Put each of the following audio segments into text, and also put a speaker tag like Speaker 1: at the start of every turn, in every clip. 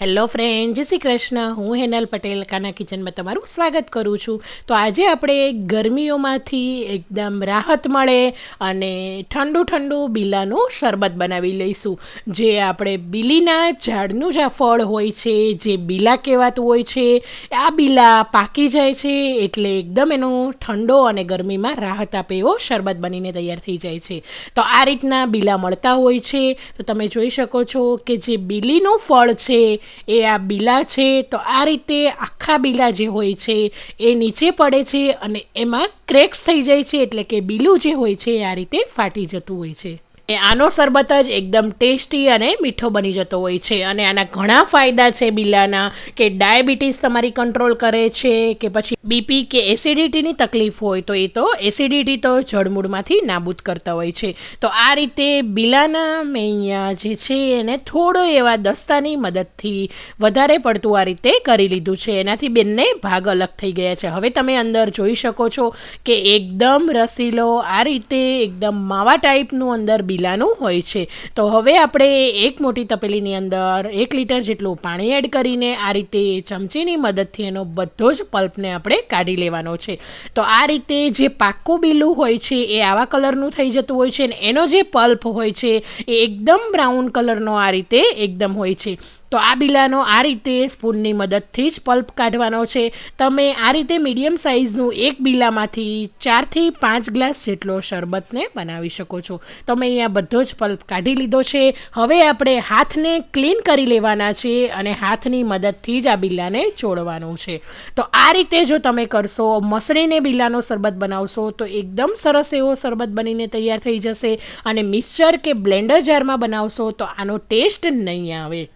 Speaker 1: Hello friend, જય શ્રી કૃષ્ણ. હું હેનલ પટેલ, કાના કિચનમાં તમારું સ્વાગત કરું છું. તો આજે આપણે ગરમીઓમાંથી એકદમ રાહત મળે અને ઠંડુ ઠંડુ બીલાનું શરબત બનાવી લઈશું. જે આપણે બીલીના ઝાડનું જ આ ફળ હોય છે, જે બીલા કહેવાતું હોય છે, આ બીલા પાકી જાય છે એટલે એકદમ એનો ઠંડો અને ગરમીમાં રાહત આપે એવો શરબત બનીને તૈયાર થઈ જાય છે. તો આ રીતના બીલા મળતા હોય છે. તો તમે જોઈ શકો છો કે જે બીલીનું ફળ છે એ આ બીલા છે તો આ રીતે આખા બીલા જે હોય છે એ નીચે પડે છે અને એમાં ક્રેક્સ થઈ જાય છે એટલે કે બીલું જે હોય છે એ આ રીતે ફાટી જતું હોય છે. એ આનો શરબત જ એકદમ ટેસ્ટી અને મીઠો બની જતો હોય છે. અને આના ઘણા ફાયદા છે બિલાના, કે ડાયાબિટીસ તમારી કંટ્રોલ કરે છે, કે પછી બીપી કે એસિડિટીની તકલીફ હોય તો એ તો એસિડિટી તો જળમૂળમાંથી નાબૂદ કરતા હોય છે. તો આ રીતે બિલાના મેં અહીંયા જે છે એને થોડો એવા દસ્તાની મદદથી વધારે પડતું આ રીતે કરી લીધું છે. એનાથી બંને ભાગ અલગ થઈ ગયા છે. હવે તમે અંદર જોઈ શકો છો કે એકદમ રસીલો આ રીતે એકદમ માવા ટાઈપનું અંદર બીલાનું હોય છે. તો હવે આપણે એક મોટી તપેલીની અંદર એક લીટર જેટલું પાણી એડ કરીને આ રીતે ચમચીની મદદથી એનો બધો જ પલ્પને આપણે કાઢી લેવાનો છે. તો આ રીતે જે પાક્કું બીલું હોય છે એ આવા કલરનું થઈ જતું હોય છે અને એનો જે પલ્પ હોય છે એ એકદમ બ્રાઉન કલરનો આ રીતે એકદમ હોય છે. તો આ બિલાનો આ રીતે સ્પૂનની મદદથી જ પલ્પ કાઢવાનો છે. તમે આ રીતે મીડિયમ સાઇઝનું એક બિલામાંથી ચારથી પાંચ ગ્લાસ જેટલો શરબતને બનાવી શકો છો. તમે અહીંયા બધો જ પલ્પ કાઢી લીધો છે. હવે આપણે હાથને ક્લીન કરી લેવાના છે અને હાથની મદદથી જ આ બિલ્લાને ચોળવાનું છે. તો આ રીતે જો તમે કરશો, મસળીને બિલાનો શરબત બનાવશો, તો એકદમ સરસ એવો શરબત બનીને તૈયાર થઈ જશે. અને મિક્સચર કે બ્લેન્ડર જારમાં બનાવશો, તો આનો ટેસ્ટ નહીં આવે.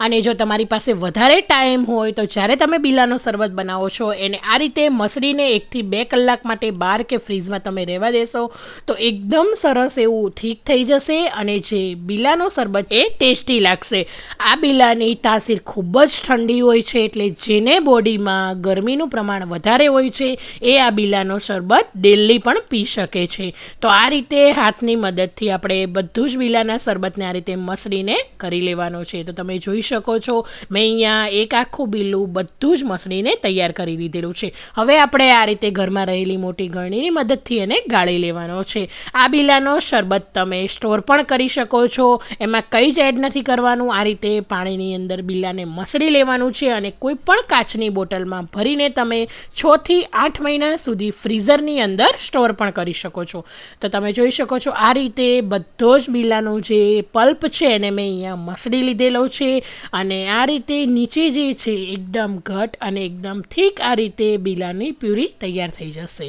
Speaker 1: અને જો તમારી પાસે વધારે ટાઈમ હોય તો જ્યારે તમે બિલાનો શરબત બનાવો છો, એને આ રીતે મસળીને એકથી બે કલાક માટે બહાર કે ફ્રીજમાં તમે રહેવા દેશો, તો એકદમ સરસ એવું ઠીક થઈ જશે અને જે બિલાનો શરબત એ ટેસ્ટી લાગશે. આ બિલાની તાસીર ખૂબ જ ઠંડી હોય છે, એટલે જેને બોડીમાં ગરમીનું પ્રમાણ વધારે હોય છે, એ આ બિલાનો શરબત ડેલી પણ પી શકે છે. તો આ રીતે હાથની મદદથી આપણે બધું જ બિલાના શરબતને આ રીતે મસળીને કરી લેવાનો છે. તો તમે જોઈ શકો છો. મેં અહીંયા એક આખું બિલ્લું બધું જ મસળીને તૈયાર કરી દીધેલું છે. હવે આપણે આ રીતે ઘરમાં રહેલી મોટી ગરણીની મદદથી એને ગાળી લેવાનો છે. આ બિલાનો શરબત તમે સ્ટોર પણ કરી શકો છો. એમાં કંઈ જ એડ નથી કરવાનું. આ રીતે પાણીની અંદર બિલાને મસળી લેવાનું છે અને કોઈ પણ કાચની બોટલમાં ભરીને તમે છથી આઠ મહિના સુધી ફ્રીઝરની અંદર સ્ટોર પણ કરી શકો છો. તો તમે જોઈ શકો છો આ રીતે બધો જ બિલાનો જે પલ્પ છે એને મેં અહીંયા મસળી લીધેલો છે. અને આ રીતે નીચે જે છે, એકદમ ઘટ અને એકદમ થીક આ રીતે બિલાની પ્યુરી તૈયાર થઈ જશે.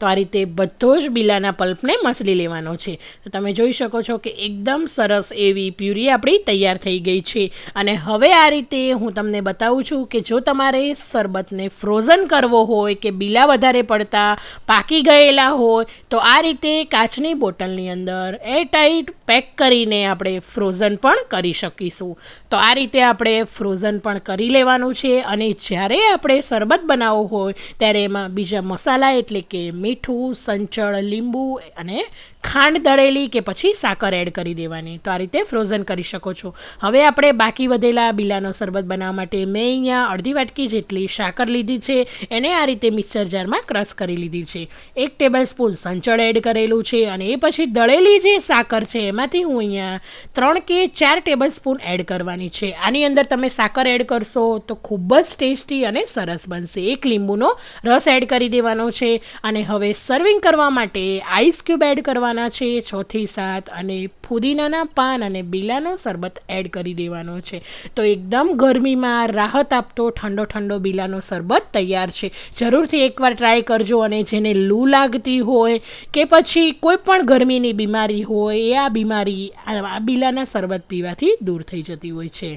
Speaker 1: તો આ રીતે બધો જ બિલાના પલ્પને મસલી લેવાનો છે. તો તમે જોઈ શકો છો કે એકદમ સરસ એવી પ્યુરી આપણી તૈયાર થઈ ગઈ છે. અને હવે આ રીતે હું તમને બતાવું છું કે જો તમારે શરબતને ફ્રોઝન કરવો હોય કે બીલા વધારે પડતા, પાકી ગયેલા હોય, તો આ રીતે કાચની બોટલની અંદર એરટાઈટ પેક કરીને આપણે ફ્રોઝન પણ કરી શકીશું. તો આ રીતે આપણે ફ્રોઝન પણ કરી લેવાનું છે. અને જ્યારે આપણે શરબત બનાવવો હોય, ત્યારે એમાં બીજા મસાલા એટલે કે મીઠું, સંચળ, લીંબુ અને ખાંડ દળેલી કે પછી સાકર એડ કરી દેવાની. તો આ રીતે ફ્રોઝન કરી શકો છો. હવે આપણે બાકી વધેલા બીલાનો શરબત બનાવવા માટે મેં અહીંયા અડધી વાટકી જેટલી સાકર લીધી છે. એને આ રીતે મિક્સર જારમાં ક્રશ કરી લીધી છે. એક ટેબલ સ્પૂન સંચળ એડ કરેલું છે અને એ પછી દળેલી જે સાકર છે એમાંથી હું અહીંયા ત્રણ કે ચાર ટેબલ સ્પૂન એડ કરવાની છે. આની અંદર તમે સાકર એડ કરશો તો ખૂબ જ ટેસ્ટી અને સરસ બનશે. એક લીંબુનો રસ એડ કરી દેવાનો છે. અને હવે સર્વિંગ કરવા માટે આઈસ ક્યુબ એડ કરવાના છે, છથી સાત અને ફુદીનાના પાન અને બીલાનો શરબત એડ કરી દેવાનો છે. તો એકદમ ગરમીમાં રાહત આપતો ઠંડો ઠંડો બીલાનો શરબત તૈયાર છે. જરૂરથી એકવાર ટ્રાય કરજો અને જેને લૂ લાગતી હોય કે પછી કોઈ પણ ગરમીની બીમારી હોય, એ આ બીમારી, આ બીલાના શરબત પીવાથી દૂર થઈ જતી હોય છે.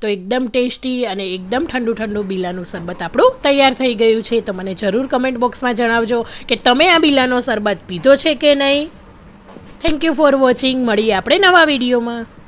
Speaker 1: તો એકદમ ટેસ્ટી અને એકદમ ઠંડુ ઠંડુ બિલાનું શરબત આપણું તૈયાર થઈ ગયું છે. તો મને જરૂર કમેન્ટ બોક્સમાં જણાવજો કે તમે આ બિલાનો શરબત પીધો છે કે નહીં? થેન્ક યુ ફોર વોચિંગ મળીએ આપણે નવા વિડીયોમાં.